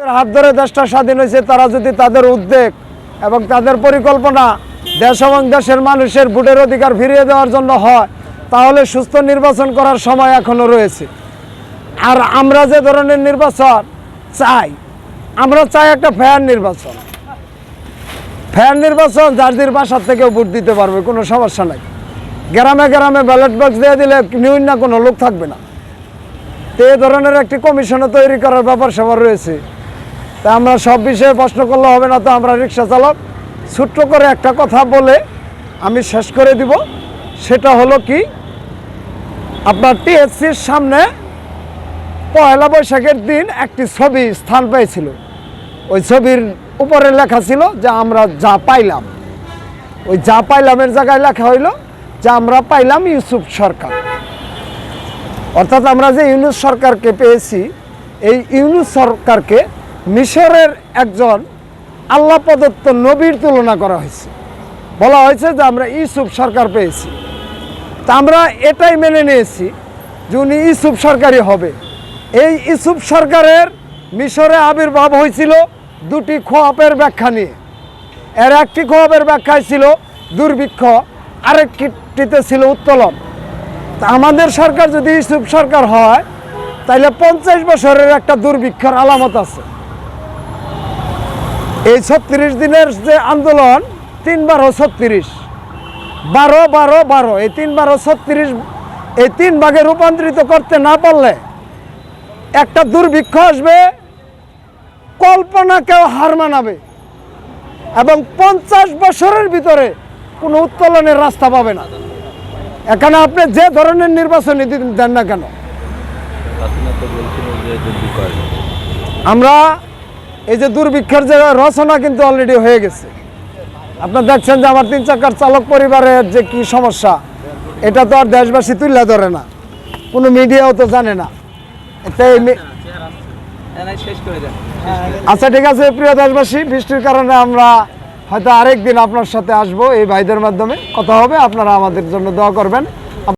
হাত ধরে দেশটা স্বাধীন হয়েছে, তারা যদি তাদের উদ্যোগ এবং তাদের পরিকল্পনা দেশ এবং দেশের মানুষের ভোটের অধিকার ফিরিয়ে দেওয়ার জন্য হয়, তাহলে সুস্থ নির্বাচন করার সময় এখনও রয়েছে। আর আমরা যে ধরনের নির্বাচন চাই, আমরা চাই একটা ফেয়ার নির্বাচন। ফেয়ার নির্বাচন যার বাসার থেকেও ভোট দিতে পারবে, কোনো সমস্যা নাই। গ্রামে গ্রামে ব্যালট বক্স দিয়ে দিলে নিউন না, কোনো লোক থাকবে না। তো এই ধরনের একটি কমিশনও তৈরি করার ব্যাপার সবার রয়েছে। তা আমরা সব বিষয়ে প্রশ্ন করলে হবে না, তো আমরা রিক্সা চালক। ছোট্ট করে একটা কথা বলে আমি শেষ করে দিব। সেটা হলো কি, আপনার টিএসসির সামনে পয়লা বৈশাখের দিন একটি ছবি স্থান পেয়েছিল। ওই ছবির উপরে লেখা ছিল যে আমরা যা পাইলাম। ওই যা পাইলামের জায়গায় লেখা হইল যে আমরা পাইলাম ইউসুফ সরকার। অর্থাৎ আমরা যে ইউনুস সরকারকে পেয়েছি, এই ইউনুস সরকারকে মিশরের একজন আল্লাহ প্রদত্ত নবীর তুলনা করা হয়েছে। বলা হয়েছে যে আমরা ইউসুফ সরকার পেয়েছি। তা আমরা এটাই মেনে নিয়েছি যে উনি ইউসুফ সরকারই হবে। এই ইউসুফ সরকারের মিশরে আবির্ভাব হয়েছিল দুটি খোয়াপের ব্যাখ্যা নিয়ে। এর একটি খোয়াবের ব্যাখ্যায় ছিল দুর্ভিক্ষ, আরেকটিতে ছিল উত্তোলন। তা আমাদের সরকার যদি ইউসুফ সরকার হয় তাহলে পঞ্চাশ বছরের একটা দুর্ভিক্ষের আলামত আছে। এই ছত্রিশ দিনের যে আন্দোলন তিন বারো ছত্রিশ। বারো বারো বারো। এই তিন বারো ছত্রিশ। এই তিন ভাগে রূপান্তরিত করতে না পারলে একটা দুর্ভিক্ষ আসবে কল্পনাকেও হার মানাবে এবং পঞ্চাশ বছরের ভিতরে কোনো উত্তোলনের রাস্তা পাবে না। এখানে আপনি যে ধরনের নির্বাচনী দিন- দেন না কেন? আমরা এই যে দুর্ভিক্ষের যে রচনা কিন্তু অলরেডি হয়ে গেছে। আপনার দেখছেন যে আমার তিন চাকার চালক পরিবারের যে কি সমস্যা, এটা তো আর দেশবাসী তুলে ধরে না। কোনো মিডিয়াও তো জানে না। আচ্ছা ঠিক আছে, প্রিয় দেশবাসী, বৃষ্টির কারণে আমরা হয়তো আরেক দিন আপনার সাথে আসব। এই ভাইদের মাধ্যমে কথা হবে। আপনারা আমাদের জন্য দোয়া করবেন।